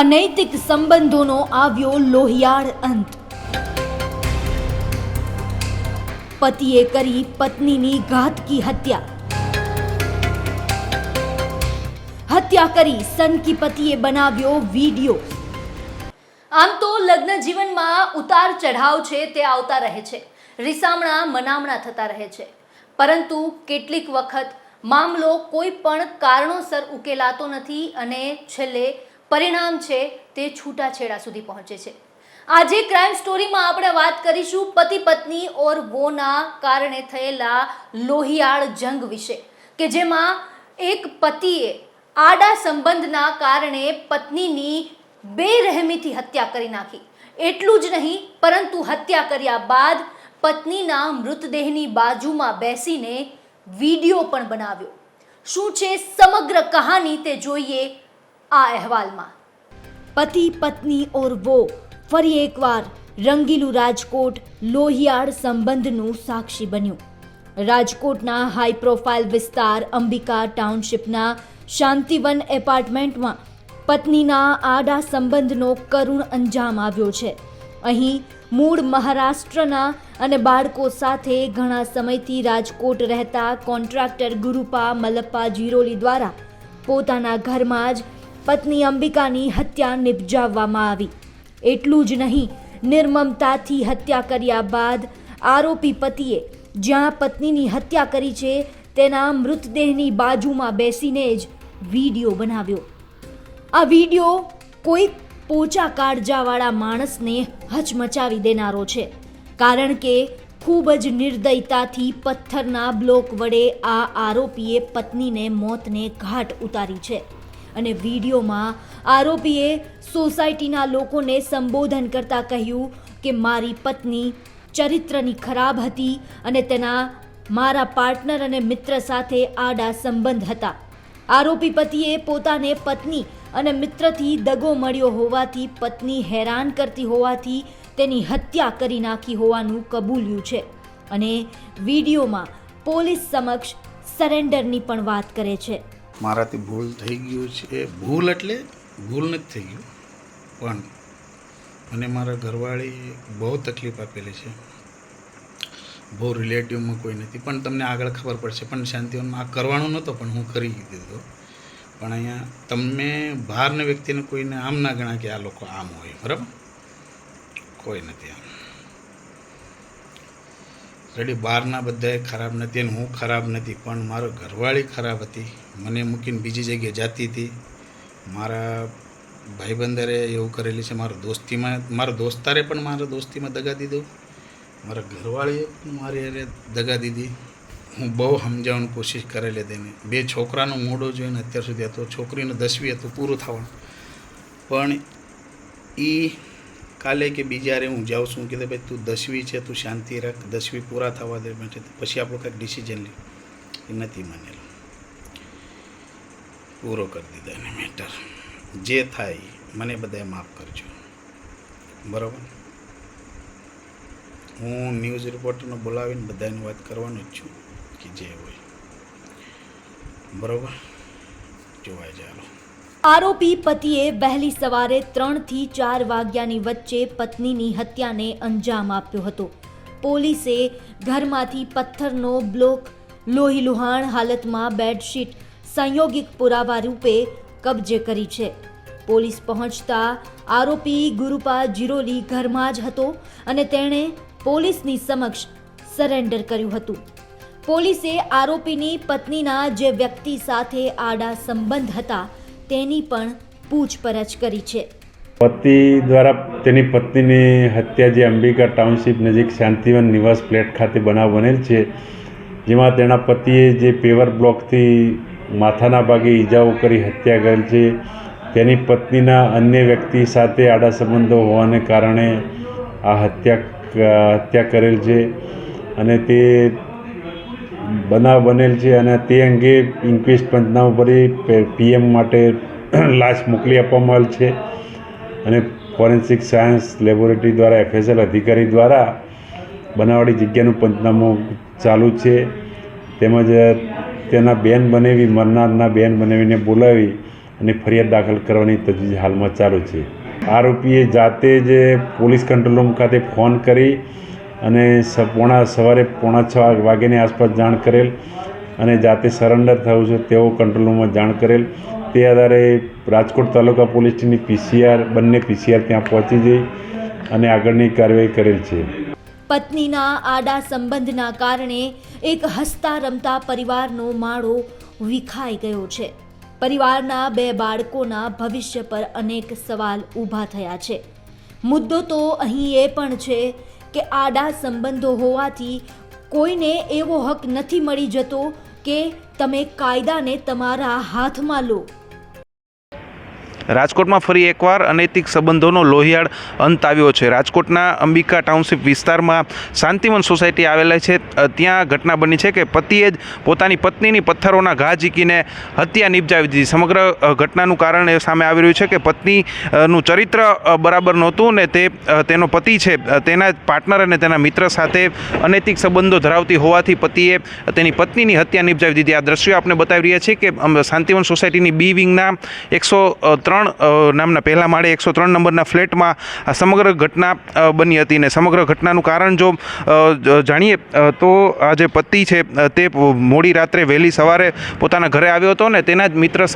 અનૈતિક સંબંધોનો આવ્યો લોહિયાળ અંત. પતિએ કરી પત્નીની ઘાતકી હત્યા. હત્યા કરી સનકી પતિએ બનાવ્યો વિડિયો. આમ તો લગ્ન જીવનમાં ઉતાર ચઢાવ છે તે આવતા રહે છે. રિસામણા, મનામણા થતા રહે છે. પરંતુ કેટલીક વખત મામલો કોઈ પણ કારણોસર ઉકેલાતો નથી અને છેલ્લે પરિણામ છે તે છૂટાછેડા સુધી પહોંચે છે. આજે ક્રાઇમ સ્ટોરીમાં આપણે વાત કરીશું પતિ પત્ની ઓર વોના કારણે થયેલા લોહિયાળ જંગ વિશે, કે જેમાં એક પતિએ આડા સંબંધના કારણે પત્નીની બેરહેમીથી હત્યા કરી નાખી. એટલું જ નહીં, પરંતુ હત્યા કર્યા બાદ પત્નીના મૃતદેહની બાજુમાં બેસીને વીડિયો પણ બનાવ્યો. શું છે સમગ્ર કહાની તે જોઈએ આ અહેવાલમાં. પતિ, પત્ની ઓર વો ફરી એકવાર રંગીલું રાજકોટ લોહિયાળ સંબંધનું સાક્ષી બન્યું. રાજકોટના હાઈ પ્રોફાઇલ વિસ્તાર અંબિકા ટાઉનશીપના શાંતિવન એપાર્ટમેન્ટમાં પત્નીના આડા સંબંધનો કરુણ અંજામ આવ્યો છે. અહીં મૂળ મહારાષ્ટ્રના અને બાળકો સાથે ઘણા સમયથી રાજકોટ રહેતા કોન્ટ્રાક્ટર ગુરુપા મલપ્પા જીરોલી દ્વારા પોતાના ઘરમાં જ પત્ની અંબિકાની હત્યા નિપજાવવામાં આવી. એટલું જ નહીં, નિર્મમતાથી હત્યા કર્યા બાદ આરોપી પતિએ જ્યાં પત્નીની હત્યા કરી છે, તેના મૃતદેહની બાજુમાં બેસીને જ વીડિયો બનાવ્યો. આ વીડિયો કોઈ પોચા કાળજાવાળા માણસને હચમચાવી દેનારો છે, કારણ કે ખૂબ જ નિર્દયતાથી પથ્થરના બ્લોક વડે આ આરોપીએ પત્નીને મોતને ઘાટ ઉતારી છે. અને વિડીયોમાં આરોપીએ સોસાયટીના લોકોને સંબોધન કરતા કહ્યું કે મારી પત્ની ચરિત્રની ખરાબ હતી અને તેના મારા પાર્ટનર અને મિત્ર સાથે આડા સંબંધ હતા. આરોપી પતિએ પોતાને પત્ની અને મિત્રથી દગો મળ્યો હોવાથી પત્ની હેરાન કરતી હોવાથી તેની હત્યા કરી નાખી હોવાનું કબૂલ્યું છે અને વિડીયોમાં પોલીસ સમક્ષ સરેન્ડરની પણ વાત કરે છે. મારાથી ભૂલ થઈ ગયું છે. ભૂલ એટલે ભૂલ નથી થઈ ગયું. પણ મને મારા ઘરવાળી બહુ તકલીફ આપેલી છે. બહુ રિલેટિવમાં કોઈ નથી. પણ તમને આગળ ખબર પડશે. પણ શાંતિવનમાં આ કરવાનું નહોતો, પણ હું કરી દીધો પણ અહીંયા તમે બહારના વ્યક્તિને કોઈને આમ ના ગણા કે આ લોકો આમ હોય. બરાબર? કોઈ નથી આમ. રેડી બહારના બધાએ ખરાબ નથી અને હું ખરાબ નથી, પણ મારો ઘરવાળી ખરાબ હતી. મને મૂકીને બીજી જગ્યાએ જાતી હતી. મારા ભાઈબંદરે એવું કરેલી છે, મારા દોસ્તીમાં, મારા દોસ્તારે પણ મારા દોસ્તીમાં દગા દીધો. મારા ઘરવાળીએ પણ મારી અરે દગા દીધી. હું બહુ સમજાવવાની કોશિશ કરેલી તેને બે છોકરાનો મોડો જોઈને અત્યાર સુધી હતો, છોકરીનો દસવી હતું, પૂરું થવાનું. પણ એ કાલે કે બીજારે હું જાઉં છું કે ભાઈ, તું દસવી છે, તું શાંતિ રાખ દસવી પૂરા થવા દે પછી આપણું કંઈક ડિસિઝન લે એ નથી માનેલો. પૂરો કરી દીધો એને મેટર જે થાય, મને બધાએ માફ કરજો. બરાબર? હું ન્યૂઝ રિપોર્ટરને બોલાવીને બધાની વાત કરવાનો જ છું, કે જે હોય. બરાબર? જોવાય ચાલો આરોપી પતિએ વહેલી સવારે ત્રણથી ચાર વાગ્યાની વચ્ચે પત્નીની હત્યાને અંજામ આપ્યો હતો. પોલીસે ઘરમાંથી પથ્થરનો બ્લોક, લોહીલુહાણ હાલતમાં બેડશીટ, સંયોગિક પુરાવા રૂપે કબજે કરી છે. પોલીસ પહોંચતા આરોપી ગુરુપા જીરોલી ઘરમાં જ હતો અને તેણે પોલીસની સમક્ષ સરેન્ડર કર્યું હતું. પોલીસે આરોપીની પત્નીના જે વ્યક્તિ સાથે આડા સંબંધ હતા તેની પણ પૂછપરછ કરી છે. પતિ દ્વારા તેની પત્નીની હત્યા જે અંબિકા ટાઉનશીપ નજીક શાંતિવન નિવાસ ફ્લેટ ખાતે બનાવ બનેલ છે, જેમાં તેના પતિએ જે પેવર બ્લોકથી માથાના ભાગે ઈજાઓ કરી હત્યા કરેલ છે, તેની પત્નીના અન્ય વ્યક્તિ સાથે આડા સંબંધો હોવાને કારણે આ હત્યા હત્યા કરેલ છે અને તે બનાવ બનેલ છે અને તે અંગે ઇન્ક્વિસ્ટ પંચનામું ભરી પીએમ માટે લાશ મોકલી આપવામાં આવેલ છે. અને ફોરેન્સિક સાયન્સ લેબોરેટરી દ્વારા એફએસએલ અધિકારી દ્વારા બનાવવાળી જગ્યાનું પંચનામું ચાલુ છે. તેમજ તેના બેન બનેવી, મરનારના બેન બનાવીને બોલાવી અને ફરિયાદ દાખલ કરવાની તજવીજ હાલમાં ચાલુ છે. આરોપીએ જાતે જ પોલીસ કંટ્રોલ રૂમ ખાતે ફોન કરી અને પોણા, સવારે પોણા છ વાગ્યાની આસપાસ જાણ કરેલ અને જાતે સરેન્ડર થયું છે તેઓ કંટ્રોલ રૂમમાં જાણ કરેલ. તે આધારે રાજકોટ તાલુકા પોલીસની પીસીઆર બંને પીસીઆર ત્યાં પહોંચી જઈ અને આગળની કાર્યવાહી કરેલ છે. પત્નીના આડા સંબંધના કારણે એક હસતા રમતા પરિવારનો માળો વિખાઈ ગયો છે. પરિવારના બે બાળકોના ભવિષ્ય પર અનેક સવાલ ઊભા થયા છે. મુદ્દો તો અહીં એ પણ છે કે આડા સંબંધો હોવાથી કોઈને એવો હક નથી મળી જતો કે તમે કાયદાને તમારા હાથમાં લો. રાજકોટમાં ફરી એકવાર અનૈતિક સંબંધોનો લોહિયાળ અંત આવ્યો છે. રાજકોટના અંબિકા ટાઉનશીપ વિસ્તારમાં શાંતિવન સોસાયટી આવેલા છે. ત્યાં ઘટના બની છે કે પતિએ જ પોતાની પત્નીની પથ્થરોના ઘા ઝીકીને હત્યા નિપજાવી દીધી. સમગ્ર ઘટનાનું કારણ એ સામે આવી રહ્યું છે કે પત્નીનું ચરિત્ર બરાબર નહોતું ને તે તેનો પતિ છે. તેના પાર્ટનર અને તેના મિત્ર સાથે અનૈતિક સંબંધો ધરાવતી હોવાથી પતિએ તેની પત્નીની હત્યા નિપજાવી દીધી. આ દ્રશ્યો આપણે બતાવી રહ્યા છીએ કે શાંતિવન સોસાયટીની બી વિંગના એકસો ત્રણ અ, નામના પહેલા માળે એકસો ત્રણ નંબરના ફ્લેટમાં આ સમગ્ર ઘટના બની હતી ને સમગ્ર ઘટનાનું કારણ જો જાણીએ તો આ જે પતિ છે તે મોડી રાત્રે વહેલી સવારે પોતાના ઘરે આવ્યો હતો ને તેના જ મિત્ર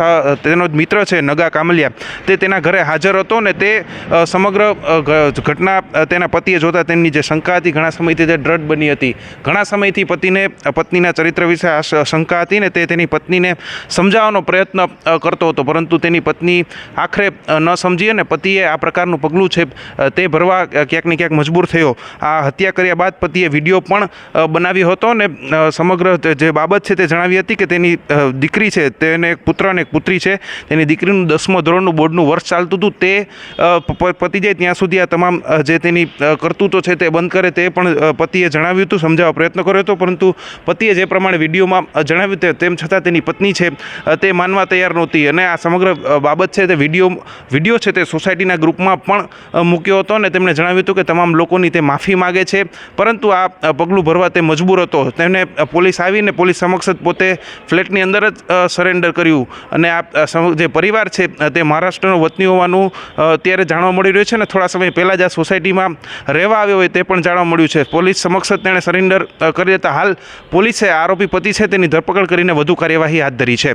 તેનો જ મિત્ર છે નગા કામલિયા. તે તેના ઘરે હાજર હતો ને તે સમગ્ર ઘટના તેના પતિએ જોતા તેમની જે શંકા હતી ઘણા સમયથી તે દ્રઢ બની હતી. ઘણા સમયથી પતિને પત્નીના ચરિત્ર વિશે આ શંકા હતી ને તે તેની પત્નીને સમજાવવાનો પ્રયત્ન કરતો હતો. પરંતુ તેની પત્ની આખરે ન સમજી અને પતિએ આ પ્રકારનું પગલું છે તે ભરવા ક્યાંક ને ક્યાંક મજબૂર થયો. આ હત્યા કર્યા બાદ પતિએ વીડિયો પણ બનાવ્યો હતો અને સમગ્ર જે બાબત છે તે જણાવી હતી કે તેની દીકરી છે, તેને એક પુત્ર અને એક પુત્રી છે, તેની દીકરીનું દસમો ધોરણનું બોર્ડનું વર્ષ ચાલતું હતું, તે પતિ જાય ત્યાં સુધી આ તમામ જે તેની કરતૂતો છે તે બંધ કરે તે પણ પતિએ જણાવ્યું હતું, સમજાવવા પ્રયત્ન કર્યો હતો, પરંતુ પતિએ જે પ્રમાણે વિડીયોમાં જણાવ્યું તેમ છતાં તેની પત્ની છે તે માનવા તૈયાર નહોતી અને આ સમગ્ર બાબત છે તે વીડિયો વીડિયો છે તે સોસાયટીના ગ્રુપમાં પણ મૂક્યો હતો અને તેમણે જણાવ્યું હતું કે તમામ લોકોની તે માફી માગે છે. પરંતુ આ પગલું ભરવા તે મજબૂર હતો. તેમને પોલીસ આવીને પોલીસ સમક્ષ જ પોતે ફ્લેટની અંદર જ સરેન્ડર કર્યું. અને આ જે પરિવાર છે તે મહારાષ્ટ્રનો વતની હોવાનું અત્યારે જાણવા મળી રહ્યું છે અને થોડા સમય પહેલાં જ આ સોસાયટીમાં રહેવા આવ્યો હોય તે પણ જાણવા મળ્યું છે. પોલીસ સમક્ષ જ તેણે સરેન્ડર કરી દેતા હાલ પોલીસે આરોપી પતિ છે તેની ધરપકડ કરીને વધુ કાર્યવાહી હાથ ધરી છે.